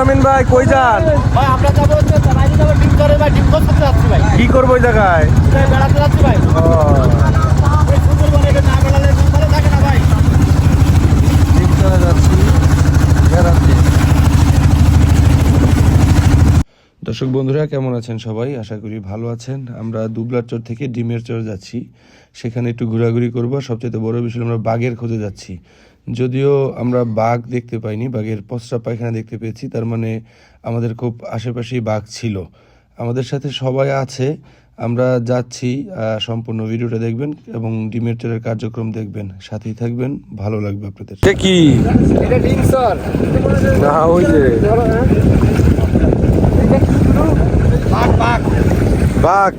আমিন ভাই কই যান? ভাই আমরা যাব হচ্ছে বাইরে যাব ডিম করে ভাই ডিম করতে যাচ্ছি ভাই। কি করব ওই জায়গায়? বেড়াতে যাচ্ছি ভাই? ও। দর্শক বন্ধুরা কেমন আছেন সবাই? আশা করি ভালো আছেন। আমরা দুবলার চর থেকে ডিমের চর যাচ্ছি। সেখানে একটু ঘোরাঘুরি করব। সবচেয়ে বড় বিষয় আমরা বাঘের খোঁজে যাচ্ছি। যদিও আমরা বাঘ দেখতে পাইনি বাঘের পচরা পায়খানা দেখতে পেয়েছি তার মানে আমাদের খুব আশেপাশেই বাঘ ছিল। আমাদের সাথে সবাই আছে আমরা যাচ্ছি সম্পূর্ণ ভিডিওটা দেখবেন এবং ডিমের চরের কার্যক্রম দেখবেন। সাথেই থাকবেন ভালো লাগবে আপনাদের। কি? না ওই যে বাঘ বাঘ। বাঘ।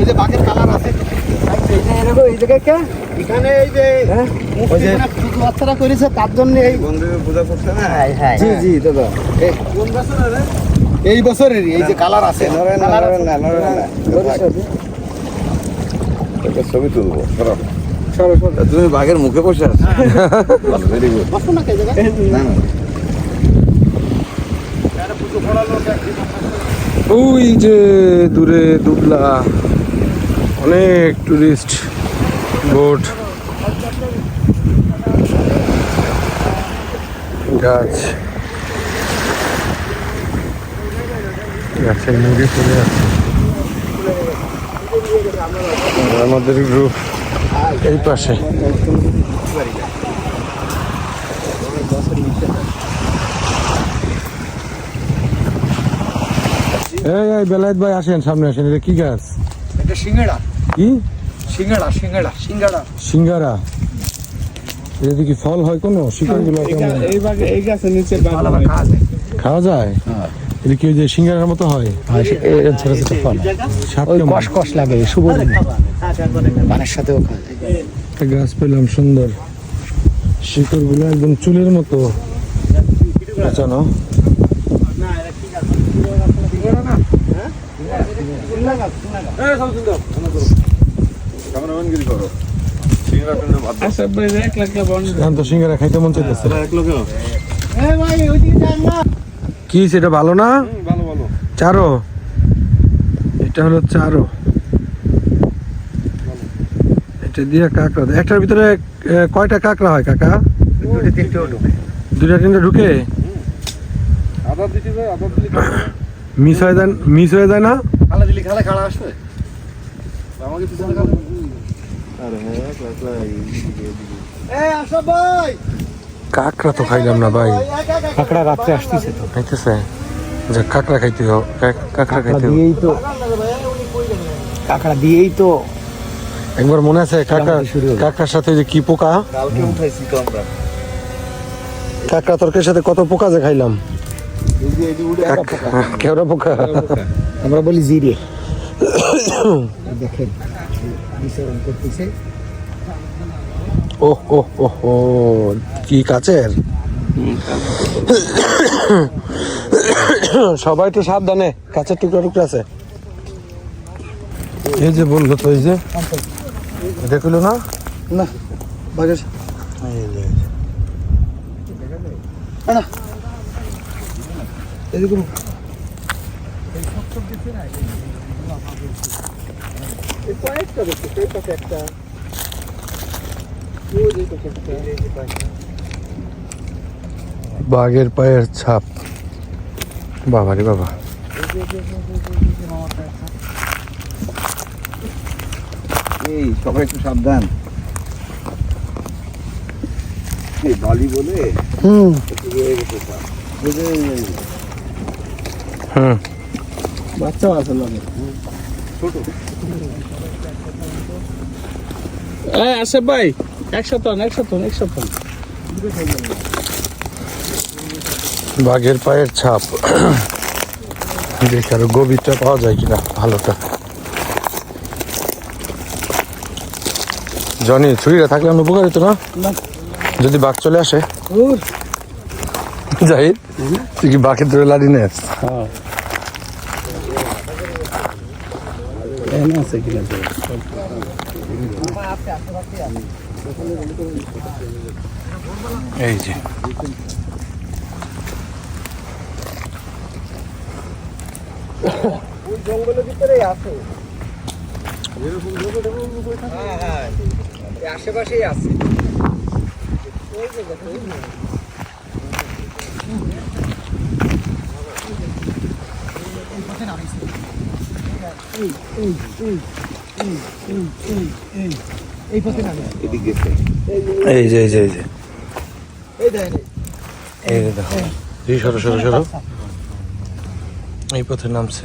এই যে বাঘের কালার আছে। এই জায়গায় কে? এখানে এই যে ওই যে বাচ্চারা করেছে তার জন্য এই জি জি দাদা। এই- এই বছরেরই এই যে কালার আছে। কালার আছে। ছবি। তুলবো সরব। সরো, সরো। তুমি বাঘের মুখে বসে আছো। ভেরি গুড বসো না কে জায়গায়? না না। ওই যে দূরে দুবলা অনেক টুরিস্ট বোট গাছ গাছের মুখে চলে যাচ্ছে আমাদের গ্রুপ এই পাশে। এই এই বেলায়েত ভাই আসেন সামনে আসেন। এটা কি গাছ? এটা সিঙ্গাড়া। কি? সিঙ্গাড়া সিঙ্গাড়া এটা কি ফল হয় কোনো? শিকড়গুলো কেমন এই ভাগে এই গাছের নিচে ভালো খাওয়া যায়। খাওয়া যায়? এটা কি ওই যে সিঙ্গারার মতো হয়? ছোট ছোট ফল ওই কষ কষ লাগে শুভ পানের সাথেও খাওয়া যায়। একটা গাছ পেলাম সুন্দর। শিকড়গুলো একদম চুলের মতো। পেঁচানো। করো। মন ওইদিকে কি সেটা ভালো না? ভালো ভালো। চারো? এটা হলো চারো। এটা দিয়ে কাঁকড়া একটার ভিতরে কয়টা কাঁকড়া হয় কাকা? দুটো তিনটে ঢুকে। মিস হয়ে যায় মিস হয়ে যায় না? খালা দিলি খালা খালা আসবে। আমাকে পিছনে কাঁকড়া তো খাইলাম না ভাই। কাকড়া রাত্রে আসতেছে তো। খাইতেছে? যে কাঁকড়া খাইতে হোক কাঁকড়া খাইতে দিয়েই তো কাকড়া দিয়েই তো। একবার মনে আছে কাঁকড়া কাঁকড়ার সাথে যে কি পোকা? কাঁকড়া তরকারির সাথে কত পোকা যে খাইলাম? কেওড়া পোকা। আমরা বলি জিরে। দেখেন। বিচরণ করতেছে। ও ও ও ও কি কাচের? সবাই তো সাবধানে কাছের টুকরা টুকরা আছে। এই যে বলল তো এই যে। দেখল না? না বাজার এদিকে কয়েকটা দেখছি সেই পাশে একটা। বাঘের পায়ের ছাপ। বাবা রে বাবা। এই সবাই একটু সাবধান। এই বালি বলে হুম। বাচ্চাও আছে লগে ছোট। এই আসে ভাই একশো টন একশো টন একশো টন বাঘের পায়ের ছাপ। দেখি আরও গভীরটা পাওয়া যায় কিনা ভালোটা। জনি ছুরিটা থাকলে আমি উপকার হতো না? না। যদি বাঘ চলে আসে। যাই তুই কি বাঘের ধরে লাড়ি নেস? হ্যাঁ। আছে কিনা এই যে। জঙ্গলের ভিতরেই আছে আশেপাশেই আছে এই পথে এই যে এই যে এই। যে এই দেখেন এই যে দেখো। এই সরো সরো সরো। এই পথে নামছে।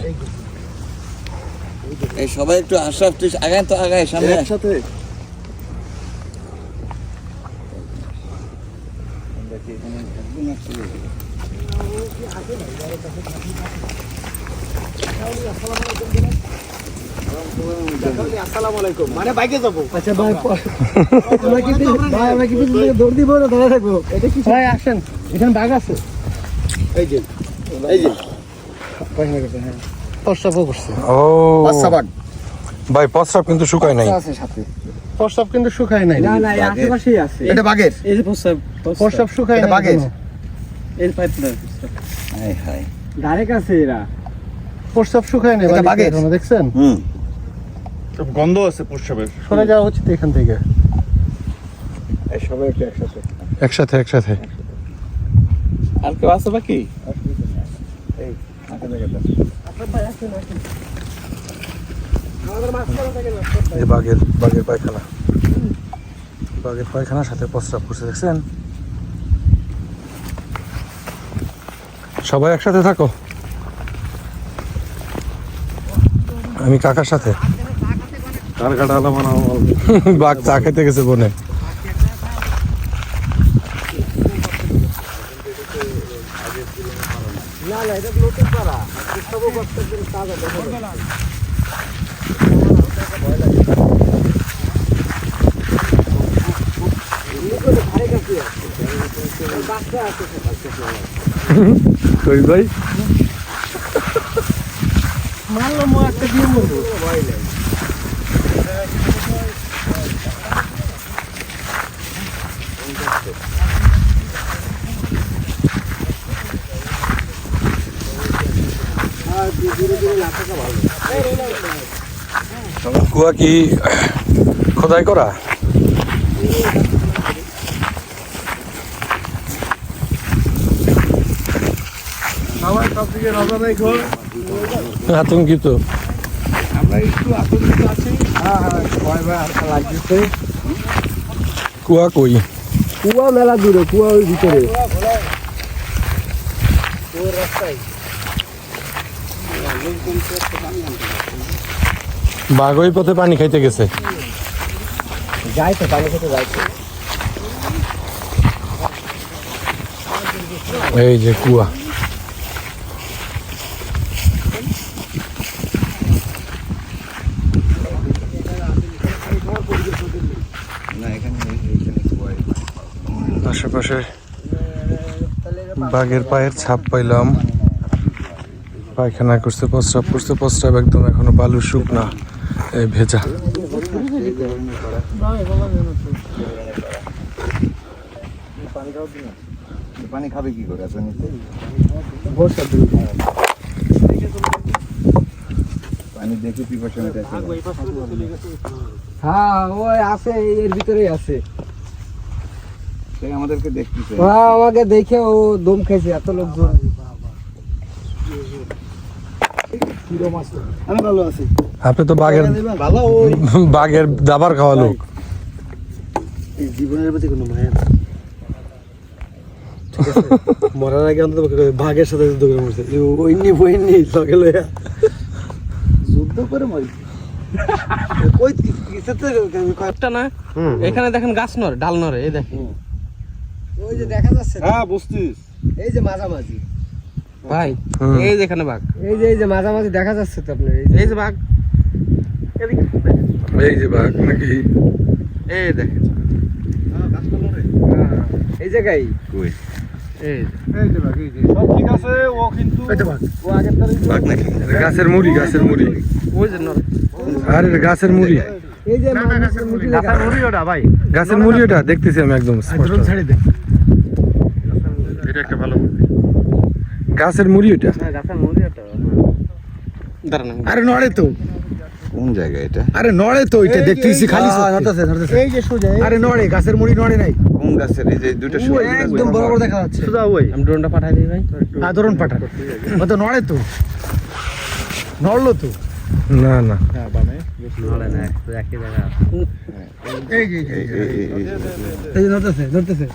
এই সবাই একটু আশরাফ তুই আগায় তো আগায় সামনে একসাথে। আসসালামু আলাইকুম মানে বাইকে যাব। আচ্ছা ভাই ভাই আমরা কি দৌড় দিব না দাঁড়া থাকব। এটা কি ভাই আসেন। এখানে বাঘ আছে। এই যে এই যে। হ্যাঁ প্রস্তাবও করছে। ও। বাচ্চা ভাই প্রস্রাব কিন্তু শুকায় নাই। আছে সাথে। প্রস্তাব কিন্তু শুকায় নাই। না না আশেপাশেই আছে। এটা বাঘের? এই যে শুকায় নাই বাঘের। এর হাই হাই ডাইরেক্ট আছে এরা। প্রস্তাব শুকায় নাই বাঘের? দেখছেন? হুম। গন্ধ আছে প্রস্রাবের। সরে যাওয়া উচিত এখান থেকে। এই সবাই একসাথে। একসাথে একসাথে। আর কেউ আছে বাকি? এই বাঘের বাঘের পায়খানা। বাঘের পায়খানার সাথে প্রস্রাব করছে দেখছেন? সবাই একসাথে থাকো। আমি কাকার সাথে। বাঘ চা খেতে গেছে বনে। না না এটা নতুন পাড়া প্রস্তাবও করতে একদম তাজা দেখো কই ভাই মারলো মো একটা দিয়ে মরবো কুয়া কি খোদাই করা? সবাই সব দিকে নজর রাখো। আতঙ্কিত আমরা একটু আতঙ্কিত আছি। হ্যাঁ হ্যাঁ কুয়া কই? কুয়া মেলা দূরে কুয়া ওই ভিতরে। বাঘ ওই পথে পানি খাইতে গেছে। যাই তো পানি খেতে যাই। এই যে কুয়া না এখানে এইখানে সবাই আশেপাশে বাঘের পায়ের ছাপ পাইলাম। পায়খানা করছে প্রস্রাব করছে প্রস্রাব একদম এখনও বালু শুকনা এই ভেজা। পানি খাবে কি করে? দিন পানি দেখে পিপাসা মেটাছে হ্যাঁ ওই আছে এর ভিতরেই আছে। আমাদেরকে দেখতেছে। আমাকে দেখে ও দম খেয়েছে এত লোকজন। আমি ভালো আছি। আপনি তো বাঘের ভালো বাঘের দাবার খাওয়া লোক। জীবনের প্রতি কোনো মায়া নেই। ঠিক আছে? মরার আগে অন্তত বাঘের সাথে যুদ্ধ করে মরছে। ওইনি বইনি লগে লইয়া। যুদ্ধ করে মরি। ওই কিসেতে একটা না? এখানে দেখেন গাছ নড়ে ডাল নড়ে এই দেখেন। ওই যে দেখা যাচ্ছে হ্যাঁ বুঝতিস এই যে মাঝামাঝি ভাই এই যে এখানে বাঘ এই যে এই যে মাঝামাঝি দেখা যাচ্ছে তো আপনার এই যে এই যে বাঘ এই যে বাঘ নাকি এই দেখেন হ্যাঁ, এই জায়গায় কই যে। সব ঠিক আছে ও কিন্তু ও আগের তারিখ বাঘ নাকি গাছের মুড়ি গাছের মুড়ি ওই যে আরে গাছের মুড়ি। গাছের মুড়ি ওটা দেখতেছি আমি একদম এটা একটা ভালো গাছের মুড়ি ওটা? গাছের মুড়ি ওটা আরে নড়ে তো। কোন জায়গা এটা? আরে নড়ে তো এটা দেখতেছি খালি ধরতেছে ধরতেছে। এই যে সোজা আরে নড়ে গাছের মুড়ি নড়ে নাই। কোন গাছের? এই যে দুইটা সবুজ গাছ একদম বড় বড় দেখা যাচ্ছে। সোজা ওই। আমি ড্রোনটা পাঠাই দিই ভাই। আদরণ পাঠা ও তো নড়ে তো। নড়লো তো? না না। এই যে এই- এই- এই- এই- এই যে ধরতেছে ধরতেছে।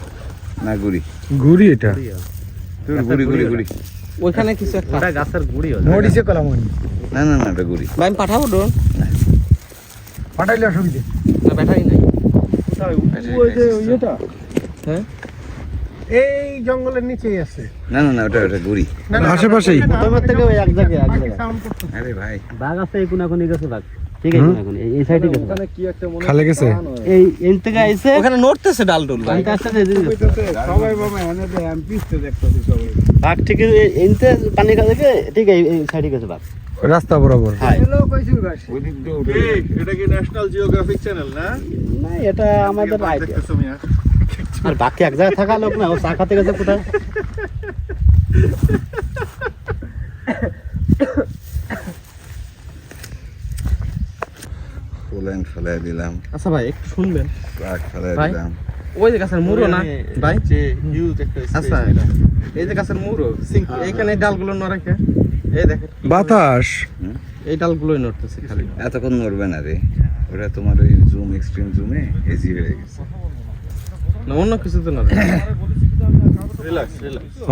না গুড়ি ঘুরি এটা তোর গুড়ি গুড়ি গুড়ি ওইখানে কিছু একটা গাছের গুড়ি কলামনি না না না এটা গুড়ি ভাই আমি পাঠাবো ড্রোন পাঠাইলে অসুবিধে না ব্যাটারি নাই ওই যে হ্যাঁ? এই জঙ্গলের নিচেই আছে না না না ওটা ওটা গুড়ি আশেপাশেই তোমার থেকে ওই এক জায়গায় এক জায়গায় আরে ভাই বাঘ আছে এই কোনাকুনি গেছে বাঘ ঠিক আছে এই সাইডে গেছে। কি একটা মনে খালে গেছে? এই এন থেকে আইছে ওখানে নড়তেছে ডাল ডুল ভাই। হইতেছে সবাই বাবা এনে দে আমি পিছতে দেখতেছি সবাই। বাঘ ঠিক এনতে পানি ঠিক এই এই সাইডে গেছে বাঘ। রাস্তা বরাবর। এটা কি ন্যাশনাল জিওগ্রাফিক চ্যানেল না? না এটা আমাদের আর বাকি এক জায়গায় থাকা লোক না ও চা খাতে গেছে কোথায়? পোল্যান্ড ফেলাই দিলাম। আচ্ছা ভাই একটু শুনবেন। ট্রাক ফেলাই দিলাম। ওই যে গাছের মুরো না ভাই? আচ্ছা। এই যে গাছের মুরো এইখানে এই ডালগুলো নড়ে কে এই দেখেন। বাতাস! এই ডালগুলোই নড়তেছে খালি। এতক্ষণ নড়বে না রে। ওরা তোমার ওই জুম এক্সট্রিম জুমে এজি হয়ে গেছে। না অন্য কিছু তো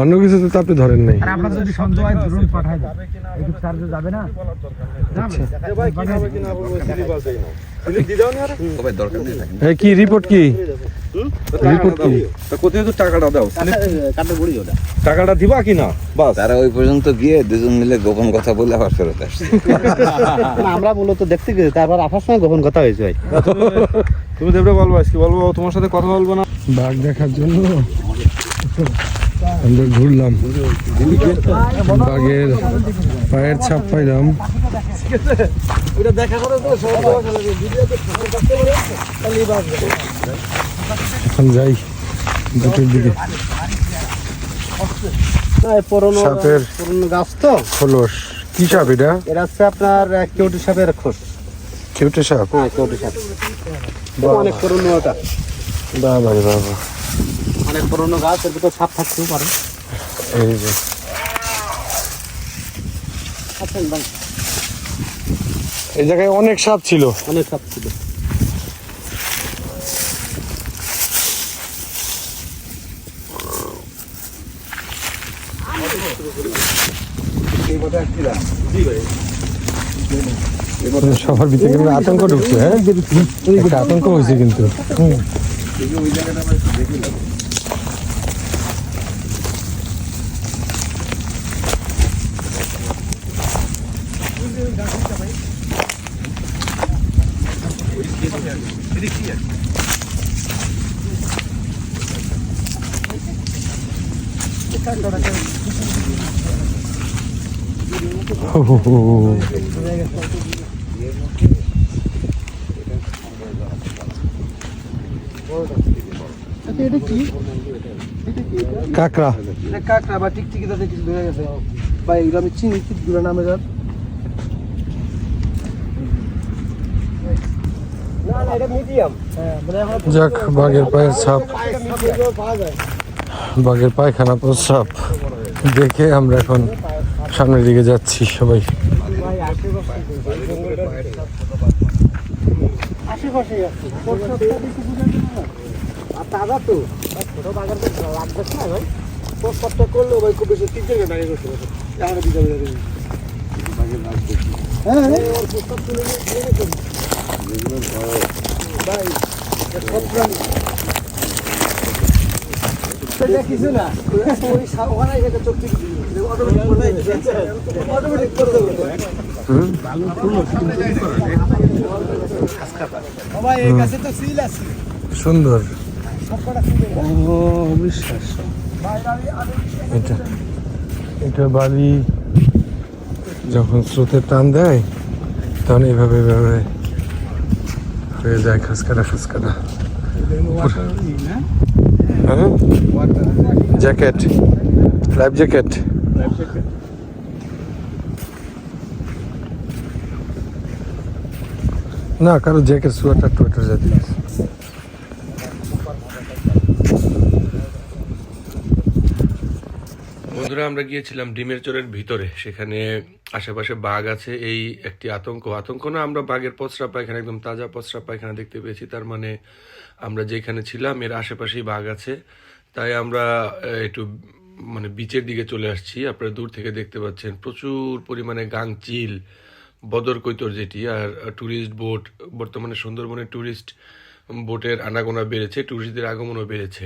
অন্য আপনি ধরেন নাই। আপনার যদি সন্দেহ হয় ধরুন পাঠাই দেন। একটু চার্জে যাবে না কি হবে কি না বলব সিলিপাস দেই না তুমি দি দাও না আরে। তবে দরকার নেই থাকে এই কি রিপোর্ট কি? রিপোর্ট কি? কোথায় তো টাকাটা দাও? টাকাটা দিবা কি না? বাস। তারা ওই পর্যন্ত গিয়ে দুজন মিলে গোপন কথা বলে আবার ফেরত আসছে। আমরা বলো তো দেখতে গেছি তারপর আসার সময় গোপন কথা হয়েছে ভাই। তুমি দেবরে বলব আজকে বলব তোমার সাথে কথা বলব না। বাঘ দেখার জন্য আমরা ঘুরলাম। বাঘের পায়ের ছাপ পাইলাম। এখন যাই দুটোর দিকে। সাপের গাছ তো? খোলস। কি সাপ এটা? এটা হচ্ছে আপনার কেউটি সাপের খোস কেউটে সাপ? হ্যাঁ কেউটি সাপ। অনেক পুরনো ওটা বাবা রে বাবা অনেক পুরনো গাছ এর ভিতর সাপ থাকতেও পারে। এই যে। আছেন ভাই। এই জায়গায় অনেক সাপ ছিল। অনেক সাপ ছিল। সবার ভিতরে কিন্তু আতঙ্ক ঢুকছে হ্যাঁ? একটা আতঙ্ক হয়েছে কিন্তু। হো, কাকড়া। কাকড়া বা টিকটিকি তাতে কিছু ধরে গেছে। বা এগুলো আমি চিনি কি নামে যান যাক বাঘের পায়ের ছাপ। বাঘের পায়খানা প্রস্রাব দেখে আমরা এখন সামনের দিকে যাচ্ছি সবাই। আর তাজা তো। ছোট বাগান তো লাগবে না ভাই। ভাই খুব বেশি তিন জায়গায় করতে পারবে হ্যাঁ ওর তুলে নিয়ে ভাই, কিছু না। ওই ওখানে চোখ টিপে দিবি। করে দেবে। সুন্দর। এটা এটা বালি যখন স্রোতের টান দেয়, তখন এইভাবে এইভাবে হয়ে যায় খাসকাটা খাসকাটা। হ্যাঁ? Jacket, life jacket. না, কারও জ্যাকেট, সোয়েটার, টোয়েটার জাতীয় বন্ধুরা, আমরা গিয়েছিলাম ডিমের চরের ভিতরে। সেখানে আশেপাশে বাঘ আছে, এই একটি আতঙ্ক। আতঙ্ক না, আমরা বাঘের পচরা পায়খানা, একদম তাজা পচরা পায়খানা দেখতে পেয়েছি। তার মানে আমরা যেখানে ছিলাম, এর আশেপাশেই বাঘ আছে। তাই আমরা একটু মানে বিচের দিকে চলে আসছি। আপনারা দূর থেকে দেখতে পাচ্ছেন প্রচুর পরিমাণে গাংচিল বদর কৈতর যেটি, আর ট্যুরিস্ট বোট, বর্তমানে সুন্দরবনের ট্যুরিস্ট বোটের আনাগোনা বেড়েছে ট্যুরিস্টদের আগমনও বেড়েছে।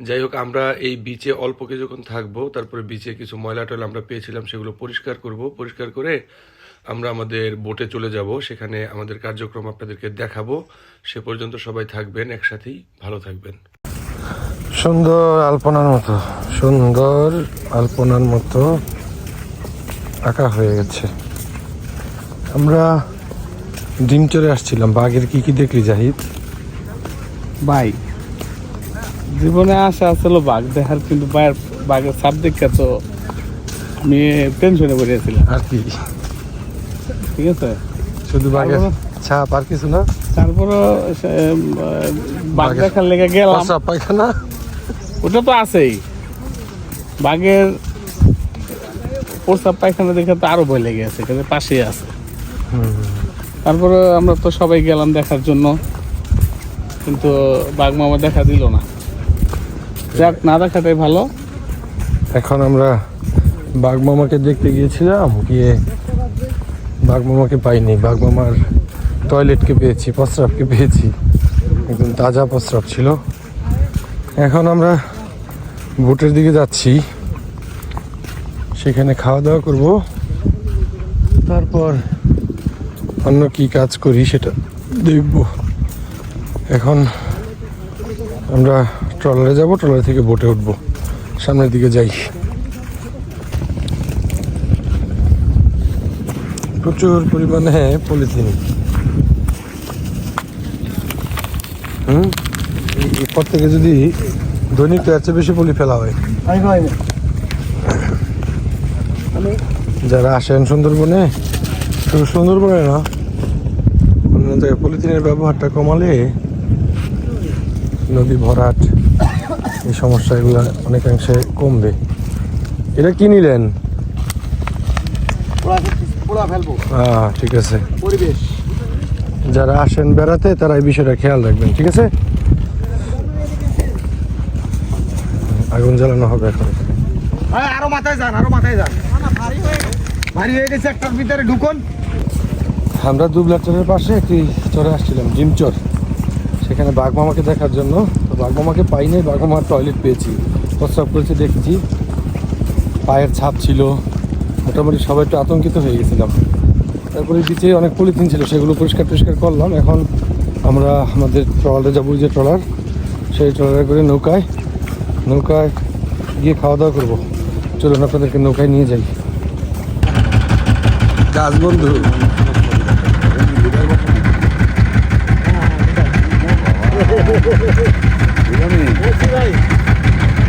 যাই হোক আমরা এই বিচে অল্প কিছুক্ষণ থাকব তারপরে বিচে কিছু ময়লা টয়লা আমরা পেয়েছিলাম সেগুলো পরিষ্কার করব। পরিষ্কার করে আমরা আমাদের বোটে চলে যাব। সেখানে আমাদের কার্যক্রম আপনাদেরকে দেখাবো। সে পর্যন্ত সবাই থাকবেন একসাথেই ভালো থাকবেন। সুন্দর আলপনার মতো সুন্দর আলপনার মতো আঁকা হয়ে গেছে। আমরা ডিম চলে আসছিলাম বাঘের কি কি দেখলি জাহিদ? ভাই জীবনে আশা আসলে বাঘ দেখার কিন্তু বাঘের বাঘের সাপ দেখা তো আমি টেনশনে পড়েছিলাম। আর কি? ঠিক আছে? শুধু বাঘের ছাপ আর কিছু না? তারপরে বাঘ দেখার লেগে গেলাম। পায়খানা? ওটা তো আছেই। বাঘের প্রস্তাব পায়খানা দেখে তো আরও ভয় লেগে আছে তো পাশেই আছে। তারপরে আমরা তো সবাই গেলাম দেখার জন্য কিন্তু বাঘ মামা দেখা দিল না। যাক, না দেখাটাই ভালো। এখন আমরা বাঘ মামাকে দেখতে গিয়েছিলাম, গিয়ে বাঘ মামাকে পাইনি। বাঘ মামার টয়লেটকে পেয়েছি, প্রস্রাবকে পেয়েছি। একদম তাজা প্রস্রাব ছিল। এখন আমরা বোটের দিকে যাচ্ছি। সেখানে খাওয়া দাওয়া করব। তারপর অন্য কি কাজ করি সেটা দেখব। এখন আমরা ট্রলারে যাব ট্রলার থেকে বোটে উঠবো। সামনের দিকে যাই। প্রচুর পরিমাণে পলিথিন। হুম? থেকে যদি দৈনিক তো এর চেয়ে বেশি পলি ফেলা হয়। যারা আসেন সুন্দরবনে শুধু সুন্দরবনে না অন্য জায়গায় পলিথিনের ব্যবহারটা কমালে নদী ভরাট এই সমস্যা এগুলো অনেকাংশে কমবে। এটা কি নিলেন? আহ, ঠিক আছে। যারা আসেন বেড়াতে তারা এই বিষয়টা খেয়াল রাখবেন ঠিক আছে? আগুন জ্বালানো হবে এখন। হ্যাঁ আরও মাথায় যান আরও মাথায় যান। ভারী হয়ে গেছে একটার ভিতরে ঢুকুন। আমরা দুবলা চরের পাশে একটি চরে আসছিলাম জিম চর সেখানে বাঘ মামাকে দেখার জন্য তো বাঘ মামাকে পাইনি বাঘ মামার টয়লেট পেয়েছি। প্রস্রাব করেছি দেখেছি। পায়ের ছাপ ছিল। মোটামুটি সবাই একটু আতঙ্কিত হয়ে গেছিলাম। তারপরে বিচে অনেক পলিথিন ছিল সেগুলো পরিষ্কার টরিষ্কার করলাম। এখন আমরা আমাদের ট্রলারে যাব যে ট্রলার। সেই ট্রলারে করে নৌকায় নৌকায় গিয়ে খাওয়া দাওয়া করব। চলুন আপনাদেরকে নৌকায় নিয়ে যাই। গাছ বন্ধু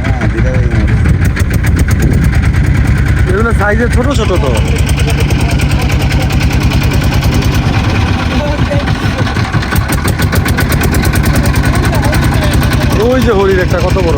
হ্যাঁ দিদাই এগুলো সাইজে ছোট ছোট তো। ওই যে হরির একটা কত বড়?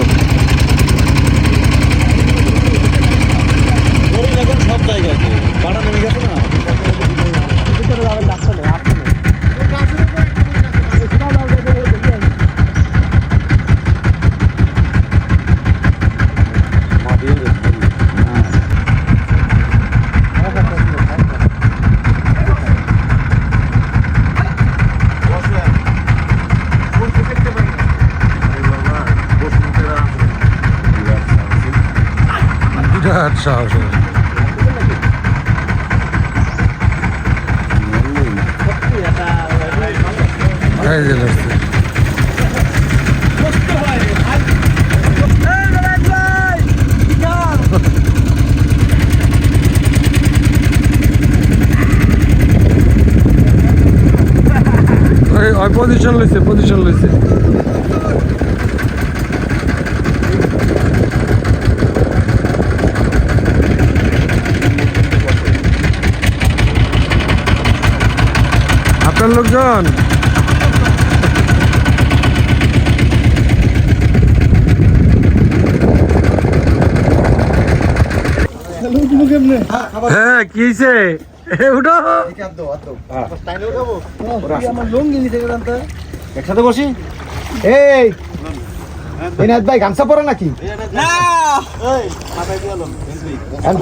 ওই ওই পজিশন লইছে পজিশন লইছে। গ্রামের লোকজন। হ্যাঁ কি হয়েছে উঠো। একসাথে বসি। এই ভাই গামছা পরে নাকি?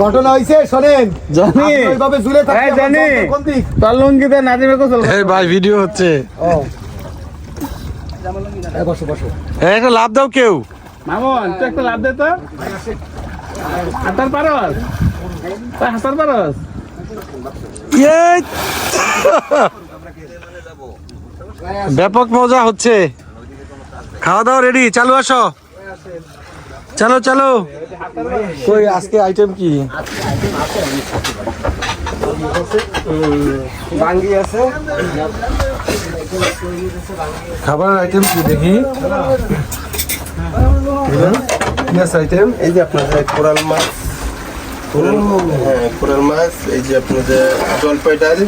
ঘটনা শোনেন। জানি। আপনি ওইভাবে ঝুলে থাকতে জানি। আপনার কোন দিক? তার লুঙ্গিতে নাজিমে গোসল এই ভাই ভিডিও হচ্ছে। ও। বসো বসো। একটা লাভ দাও কেউ। মামন তুই একটা লাভ দে তো। হাতার পারস। তুই পারস! ব্যাপক মজা হচ্ছে। খাওয়া দাওয়া রেডি চালু আসো। চলো চলো। কই আজকে আইটেম কি? আছে। খাবারের আইটেম কি দেখি? কি আছে আইটেম এই যে আপনার যে কোরাল মাছ। কোরাল হ্যাঁ কোরাল মাছ এই যে আপনার যে জলপাই ডাল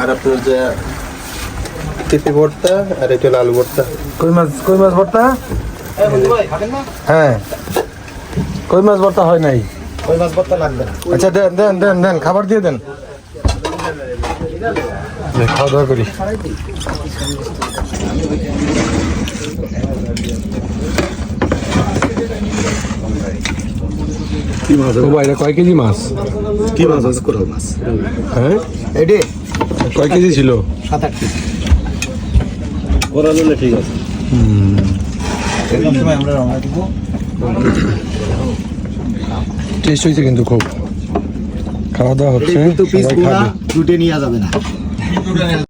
আর আপনার যে পেঁপে ভর্তা আর এটা হলো আলু ভর্তা। কই মাছ কই মাছ ভর্তা? হ্যাঁ। কই মাছ ভর্তা হয় নাই? ওই মাছ ভর্তা লাগবে না। আচ্ছা দেন দেন দেন দেন খাবার দিয়ে দেন। খাওয়া দাওয়া করি। ও ভাই, এটা কয় কেজি মাছ? কি মাছ আছে? কোরাল মাছ। হ্যাঁ? এডি? কয় কেজি ছিল? সাত আট কোরাল হলে ঠিক আছে। টেস্ট হয়েছে কিন্তু খুব। খাওয়া দাওয়া হচ্ছে দুটে নিয়ে যাবে না।